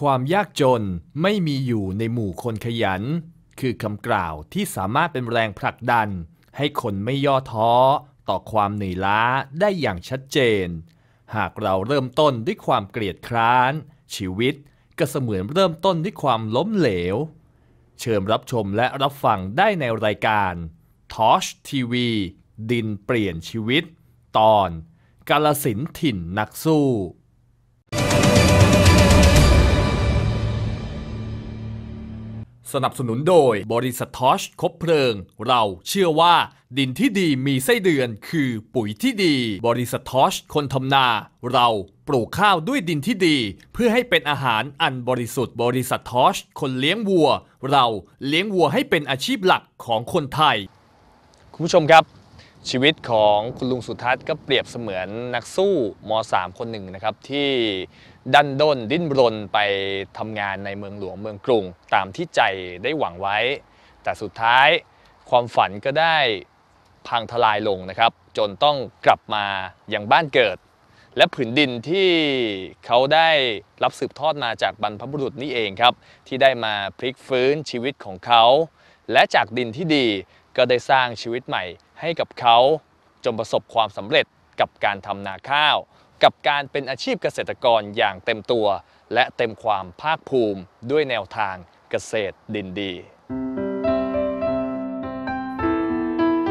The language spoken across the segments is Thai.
ความยากจนไม่มีอยู่ในหมู่คนขยัน คือคำกล่าวที่สามารถเป็นแรงผลักดัน ให้คนไม่ย่อท้อ ต่อความเหนื่อยล้าได้อย่างชัดเจน หากเราเริ่มต้นด้วยความเกลียดคร้าน ชีวิตก็เสมือนเริ่มต้นด้วยความล้มเหลว เชิญรับชมและรับฟังได้ในรายการ Tosh TV ดินเปลี่ยนชีวิต ตอน กาลสินถิ่นนักสู้ สนับสนุนโดยบริษัททอชคบเพลิง เราเชื่อว่าดินที่ดีมีไส้เดือนคือปุ๋ยที่ดี บริษัททอชคนทำนา เราปลูกข้าวด้วยดินที่ดี เพื่อให้เป็นอาหารอันบริสุทธิ์บริษัททอชคนเลี้ยงวัว เราเลี้ยงวัวให้เป็นอาชีพหลักของคนไทย คุณผู้ชมครับชีวิตของคุณลุงสุทัศน์ก็เปรียบเสมือนนักสู้ม .3 คนหนึ่งนะครับที่ ดันด้นดิ้นรนไปทำงานในเมืองหลวงเมืองกรุง ตามที่ใจได้หวังไว้ แต่สุดท้ายความฝันก็ได้พังทลายลงนะครับ จนต้องกลับมาอยังบ้านเกิด และผืนดินที่เขาได้รับสืบทอดมาจากบรรพบุรุษนี่เองครับ ที่ได้มาพลิกฟื้นชีวิตของเขา และจากดินที่ดีก็ได้สร้างชีวิตใหม่ให้กับเขาจนประสบความสำเร็จกับการทำนาข้าว กับการเป็นอาชีพเกษตรกรอย่างเต็มตัว และเต็มความภาคภูมิด้วยแนวทางเกษตรดินดี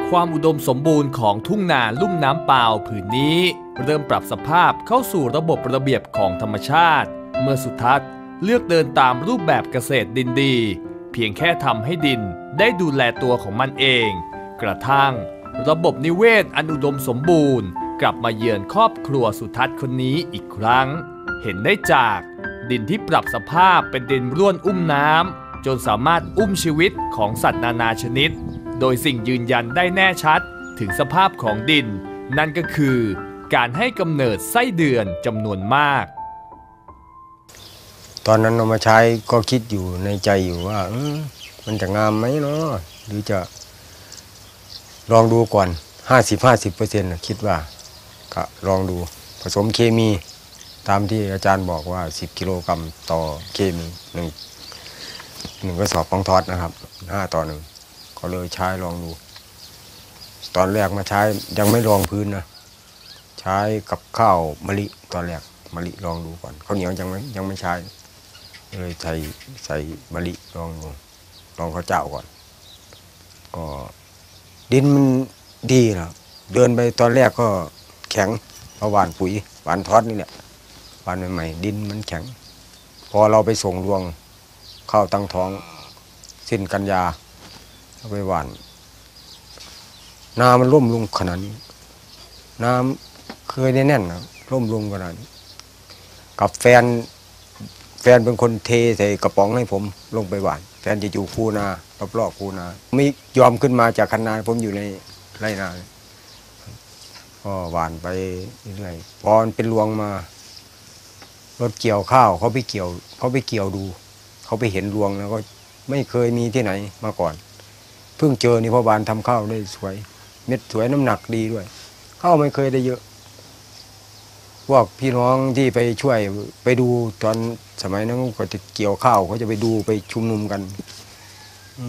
ความอุดมสมบูรณ์ของทุ่งนาลุ่มน้ำเปล่าผืนนี้ เริ่มปรับสภาพเข้าสู่ระบบระเบียบของธรรมชาติ เมื่อสุทัศน์เลือกเดินตามรูปแบบเกษตรดินดี เพียงแค่ทำให้ดินได้ดูแลตัวของมันเอง กระทั่ง ระบบนิเวศอันอุดมสมบูรณ์ กลับมาเยือนครอบครัวสุทัศน์คนนี้อีกครั้ง เห็นได้จากดินที่ปรับสภาพเป็นดินร่วนอุ้มน้ำจนสามารถอุ้มชีวิตของสัตว์นานาชนิด โดยสิ่งยืนยันได้แน่ชัดถึงสภาพของดิน นั่นก็คือการให้กำเนิดไส้เดือนจำนวนมาก ตอนนั้นเอามาใช้ก็คิดอยู่ในใจอยู่ว่ามันจะงามไหมเนาะหรือจะลองดูก่อน 50 50เปอร์เซ็นต์คิดว่า ก็ลองดูผสมเคมีตามที่อาจารย์บอกว่า 10 กิโลกรัมต่อเคมีหนึ่งหนึ่งกระสอบของทอดนะครับ 5 ต่อหนึ่งก็เลยใช้ลองดู ตอนแรกมาใช้ยังไม่ลองพื้นนะ ใช้กับข้าวมะลิตอนแรกมะลิลองดูก่อนข้าวเหนียวยังไม่ยังไม่ใช้เลยใส่ใส่มะลิลองดูลองข้าวเจ้าก่อน ก็ดินมันดีนะเดินไปตอนแรกก็ แข็งเพราะหวานปุ๋ยหวานทอดนี่แหละหวานใหม่ๆดินมันแข็ง พอเราไปส่งรวงเข้าตั้งท้องสิ้นกันยาเอาไปหวานนามันร่มลงขนาดนี้น้ำเคยได้แน่นนะร่มลงขนาดนี้กับแฟนแฟนเป็นคนเทใส่กระป๋องให้ผมลงไปหวาน แฟนจะอยู่คูนารอบๆคูนา ไม่ยอมขึ้นมาจากคันนาผมอยู่ในไรนา ก็หวานไปเรื่อยพอนเป็นรวงมารถเกี่ยวข้าวเขาไปเกี่ยวเขาไปเกี่ยวดู เขาไปเห็นรวงแล้วก็ไม่เคยมีที่ไหนมาก่อน เพิ่งเจอนี่พอบานทำข้าวได้สวย เม็ดสวยน้ำหนักดีด้วยข้าวไม่เคยได้เยอะ พวกพี่น้องที่ไปช่วยไปดูตอนสมัยนั้นก็จะเกี่ยวข้าวเขาจะไปดูไปชุมนุมกันอื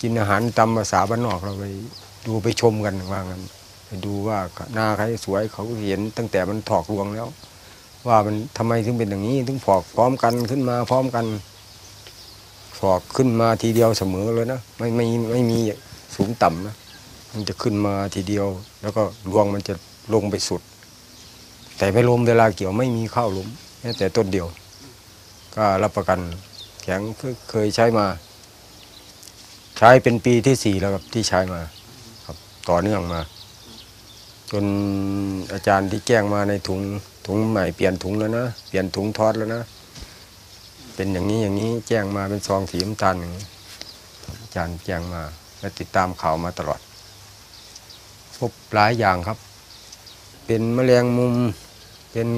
กินอาหารตามภาษาบ้านนอกเราไปดูไปชมกันว่างั้น ดูว่าหน้าใครสวยเขาเห็นตั้งแต่มันถอกรวงแล้ว ว่ามันทำไมถึงเป็นอย่างนี้ ถึงผอกพร้อมกันขึ้นมาพร้อมกันผอกขึ้นมาทีเดียวเสมอเลยนะไม่ไม่ไม่มีสูงต่ำนะมันจะขึ้นมาทีเดียว แล้วก็รวงมันจะลงไปสุด แต่ไม่ล้มเวลาเกี่ยวไม่มีข้าวล้มแม้แต่ต้นเดียว ก็รับประกันแข็งเคยใช้มา ใช้เป็นปีที่สี่แล้วครับที่ใช้มา ครับต่อเนื่องมา จนอาจารย์ที่แจ้งมาในถุงถุงใหม่เปลี่ยนถุงแล้วนะเปลี่ยนถุงทอดแล้วนะเป็นอย่างนี้อย่างนี้แจ้งมาเป็นซองสีน้ำตาลอย่างนี้อาจารย์แจ้งมาและติดตามข่าวมาตลอด พบหลายอย่างครับ เป็นแมลงมุม เป็น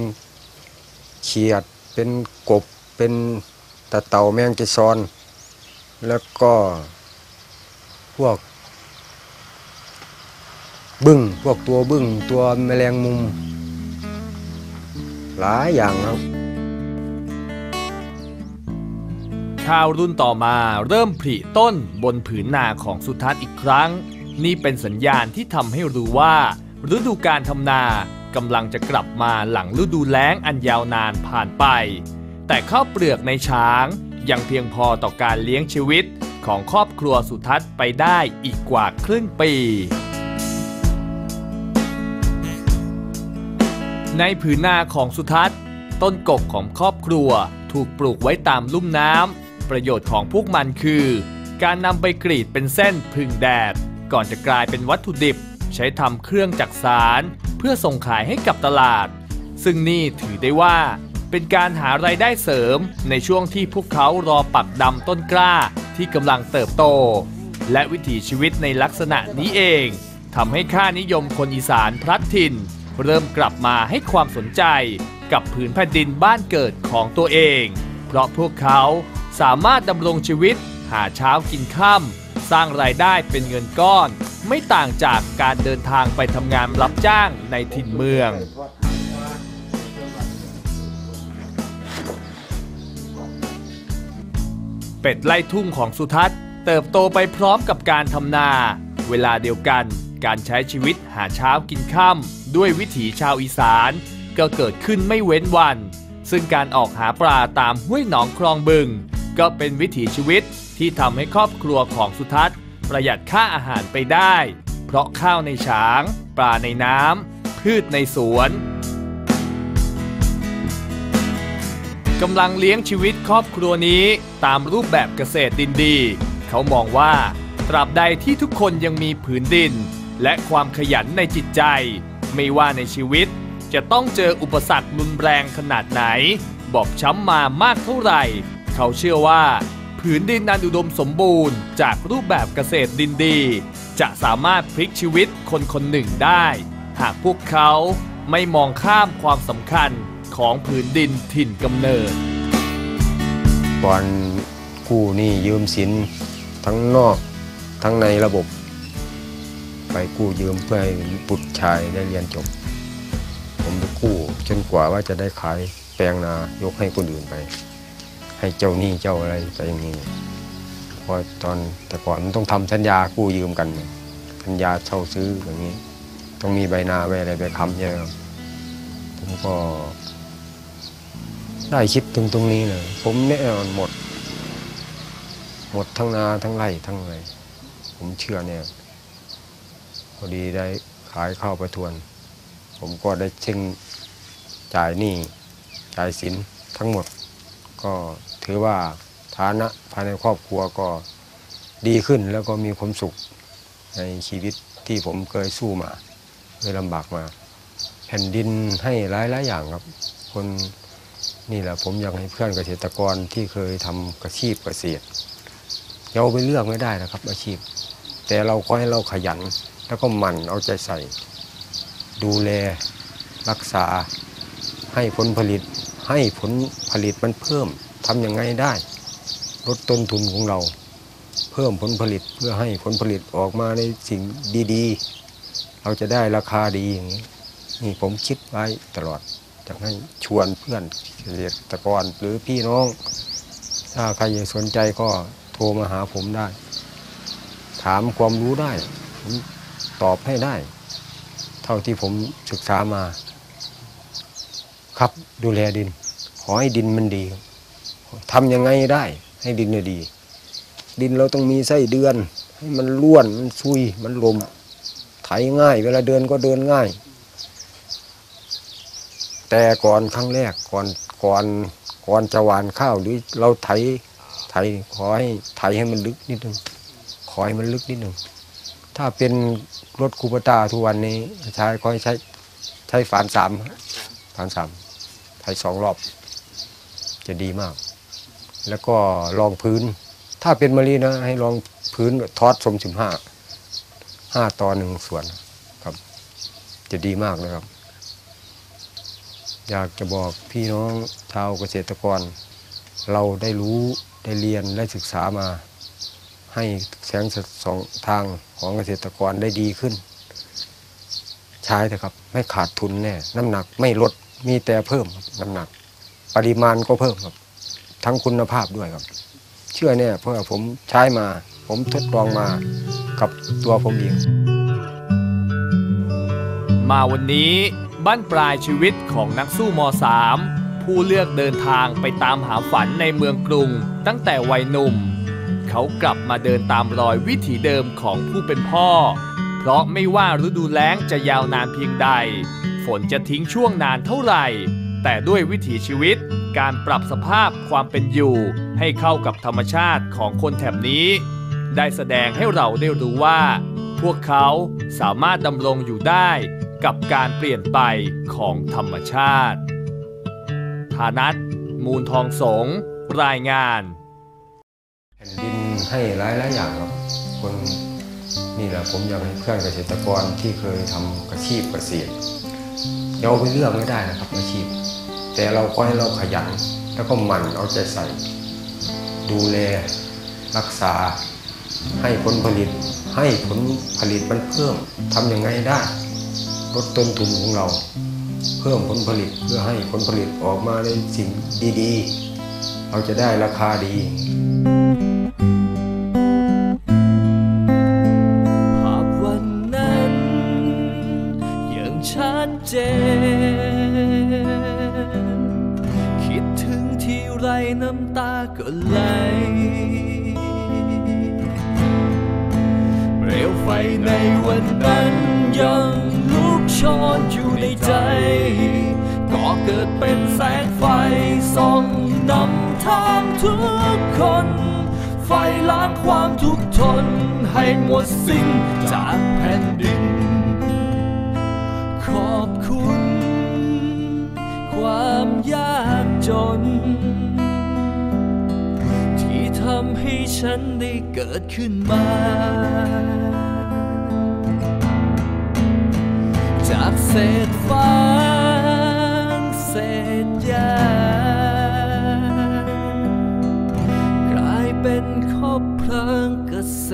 เขียด เป็นกบ เป็นตะเต่าแมงจีซอน แล้วก็พวก บึ้งพวกตัวบึ้งตัวแมลงมุม หลายอย่างครับข้าวรุ่นต่อมาเริ่มผลิต้นบนผืนนาของสุทัศน์อีกครั้ง นี่เป็นสัญญาณที่ทำให้รู้ว่า ฤดูการทำนากำลังจะกลับมาหลังฤดูแล้งอันยาวนานผ่านไป แต่ข้าวเปลือกในช้างยังเพียงพอต่อการเลี้ยงชีวิตของครอบครัวสุทัศน์ไปได้อีกกว่าครึ่งปี ในผืนนาของสุทัศน์ ต้นกกของครอบครัวถูกปลูกไว้ตามลุ่มน้ำ ประโยชน์ของพวกมันคือ การนำไปกรีดเป็นเส้นพึ่งแดด ก่อนจะกลายเป็นวัตถุดิบ ใช้ทำเครื่องจักสาร เพื่อส่งขายให้กับตลาด ซึ่งนี่ถือได้ว่าเป็นการหารายได้เสริมในช่วงที่พวกเขารอปักดำต้นกล้าที่กำลังเติบโต และวิถีชีวิตในลักษณะนี้เองทำให้ค่านิยมคนอีสานพลัดถิ่น เริ่มกลับมาให้ความสนใจกับผืนแผ่นดินบ้านเกิดของตัวเอง เพราะพวกเขาสามารถดำรงชีวิตหาเช้ากินค่ำสร้างรายได้เป็นเงินก้อน ไม่ต่างจากการเดินทางไปทำงานรับจ้างในถิ่นเมืองเป็ดไล่ทุ่งของสุทัศน์ เติบโตไปพร้อมกับการทำนา เวลาเดียวกัน การใช้ชีวิตหาเช้ากินค่ำด้วยวิถีชาวอีสาน ก็เกิดขึ้นไม่เว้นวัน ซึ่งการออกหาปลาตามห้วยหนองคลองบึง ก็เป็นวิถีชีวิตที่ทำให้ครอบครัวของสุทัศน์ ประหยัดค่าอาหารไปได้ เพราะข้าวในช้าง ปลาในน้ำพืชในสวนกำลังเลี้ยงชีวิตครอบครัวนี้ตามรูปแบบเกษตรดินดี เขามองว่าตราบใดที่ทุกคนยังมีผืนดิน และความขยันในจิตใจ ไม่ว่าในชีวิต จะต้องเจออุปสรรครุนแรงขนาดไหน บอกช้ำมามากเท่าไหร่ เขาเชื่อว่า ผืนดินอันอุดมสมบูรณ์ จากรูปแบบเกษตรดินดี จะสามารถพลิกชีวิตคนคนหนึ่งได้ หากพวกเขาไม่มองข้ามความสำคัญของผืนดินถิ่นกำเนิดก่อนกู้หนี่ยืมสินทั้งนอกทั้งในระบบ ไปกู้ยืมเพื่อให้บุตรชายได้เรียนจบ ผมไปกู้จนกว่าว่าจะได้ขายแปลงนายกให้คนอื่นไป ให้เจ้าหนี้เจ้าอะไรไปอย่างนี้เพราะตอนแต่ก่อนมันต้องทำสัญญากู้ยืมกัน สัญญาเช่าซื้ออย่างนี้ ต้องมีใบนาใบอะไรไปค้ำใช่ไหมครับผมก็ ได้คิดถึงตรงนี้เลยผมแน่นอนหมด หมดทั้งนาทั้งไร่ทั้งอะไรผมเชื่อเนี่ย อดีได้ขายข้าวประทวน ผมก็ได้เช่งจ่ายหนี้จ่ายสินทั้งหมด ก็ถือว่าฐานะภายในครอบครัวก็ดีขึ้นแล้วก็มีความสุขในชีวิตที่ผมเคยสู้มาเคยลำบากมา แผ่นดินให้หลายหลายอย่างครับ คนนี่แหละผมอยากให้เพื่อนเกษตรกรที่เคยทำอาชีพเกษตรเราไปเลือกไม่ได้นะครับอาชีพ แต่เราก็ให้เราขยัน แล้วก็หมั่นเอาใจใส่ ดูแลรักษาให้ผลผลิต ให้ผลผลิตมันเพิ่มทำยังไงได้ ลดต้นทุนของเรา เพิ่มผลผลิตเพื่อให้ผลผลิตออกมาในสิ่งดีๆ เราจะได้ราคาดีอย่างนี้นี่ผมคิดไว้ตลอดอยากให้ชวนเพื่อนเกษตรกรหรือพี่น้อง ถ้าใครอยากสนใจก็โทรมาหาผมได้ ถามความรู้ได้ผม ตอบให้ได้ เท่าที่ผมศึกษามา ครับดูแลดิน ขอให้ดินมันดีทำยังไงได้ ให้ดินดี ดินเราต้องมีไส้เดือน ให้มันล้วนมันซุยมันลมไถง่าย เวลาเดินก็เดินง่าย แต่ก่อนครั้งแรกก่อนก่อนก่อนจะหวานข้าวหรือเราไถไถขอให้ไถให้มันลึกนิดนึงขอให้มันลึกนิดนึงถ้าเป็น รถคูปตาทุกวันนี้ ใช้ขอให้ใช้ใช้ฝานสามฝานสามไถสองรอบ จะดีมาก แล้วก็รองพื้น ถ้าเป็นมะลินะ ให้รองพื้นทอดสมสิบห้าห้าต่อหนึ่งส่วนครับ จะดีมากเลยครับ อยากจะบอกพี่น้องชาวเกษตรกร เราได้รู้ได้เรียนได้ศึกษามา ให้แสงสองทางของเกษตรกรได้ดีขึ้น ใช้เถอะครับ ไม่ขาดทุนแน่น้ำหนักไม่ลดมีแต่เพิ่มน้ำหนัก ปริมาณก็เพิ่มครับ ทั้งคุณภาพด้วยครับ เชื่อเนี่ยเพราะผมใช้มา ผมทดลองมากับตัวผมเองมาวันนี้บ้านปลายชีวิตของนักสู้ม .3 ผู้เลือกเดินทางไปตามหาฝันในเมืองกรุง ตั้งแต่วัยหนุ่ม เขากลับมาเดินตามรอยวิถีเดิมของผู้เป็นพ่อ เพราะไม่ว่าฤดูแล้งจะยาวนานเพียงใด ฝนจะทิ้งช่วงนานเท่าไหร่ แต่ด้วยวิถีชีวิต การปรับสภาพความเป็นอยู่ ให้เข้ากับธรรมชาติของคนแถบนี้ ได้แสดงให้เราได้รู้ว่า พวกเขาสามารถดำรงอยู่ได้กับการเปลี่ยนไปของธรรมชาติฐานัทมูลทองสง รายงานแผ่นดิน ให้หลายหลายอย่างครับ คนนี่แหละผมอยากให้เพื่อนเกษตรกรที่เคยทำอาชีพเกษตรเราไปเลือกไม่ได้นะครับอาชีพ แต่เราก็ให้เราขยันแล้วก็หมั่นเอาใจใส่ ดูแลรักษา ให้ผลผลิต ให้ผลผลิตมันเพิ่มทำยังไงได้ลดต้นทุนของเรา เพิ่มผลผลิตเพื่อให้ผลผลิตออกมาในสิ่งดี ๆ เราจะได้ราคาดี ในวันนั้นยังลุกโชนอยู่ในใจ ก็เกิดเป็นแสงไฟส่องนำทางทุกคน ไฟล้างความทุกข์ทนให้หมดสิ้นจากแผ่นดิน ขอบคุณ ความยากจน ที่ทำให้ฉันได้เกิดขึ้นมา จากเศษฟางเศษหญ้ากลายเป็นคบเพลิงเกษ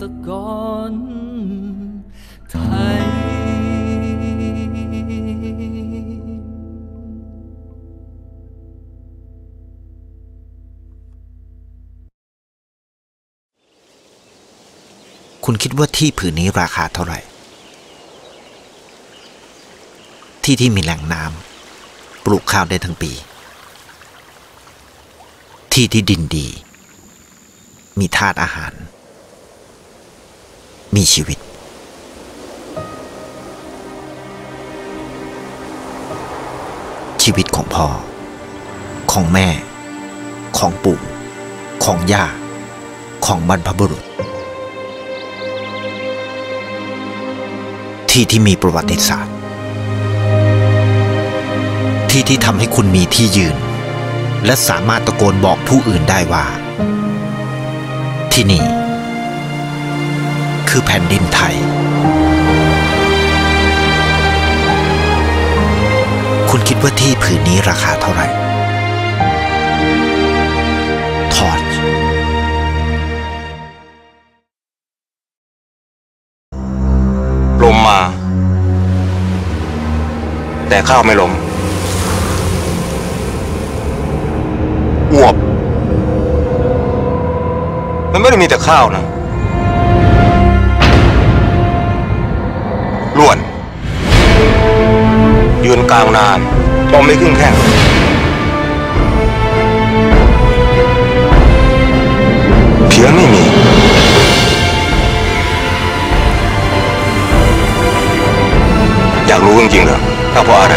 ตรกรไทยคุณคิดว่าที่ผืนนี้ราคาเท่าไหร่ ที่ที่มีแหล่งน้ำปลูกข้าวได้ทั้งปี ที่ที่ดินดี มีธาตุอาหาร มีชีวิตชีวิตของพ่อ ของแม่ ของปู่ ของย่า ของบรรพบุรุษ ที่ที่มีประวัติศาสตร์ ที่ที่ทำให้คุณมีที่ยืน และสามารถตะโกนบอกผู้อื่นได้ว่า ที่นี่ คือแผ่นดินไทย คุณคิดว่าที่ผืนนี้ราคาเท่าไหร่ทอดลมมา แต่ข้าวไม่ลม อวบ มันไม่ได้มีแต่ข้าวนะล้วน ยืนกลางนานตอมไม่ขึ้นแข้งเพียงไม่มีอยากรู้จริงๆเหรอถ้าเพราะอะไร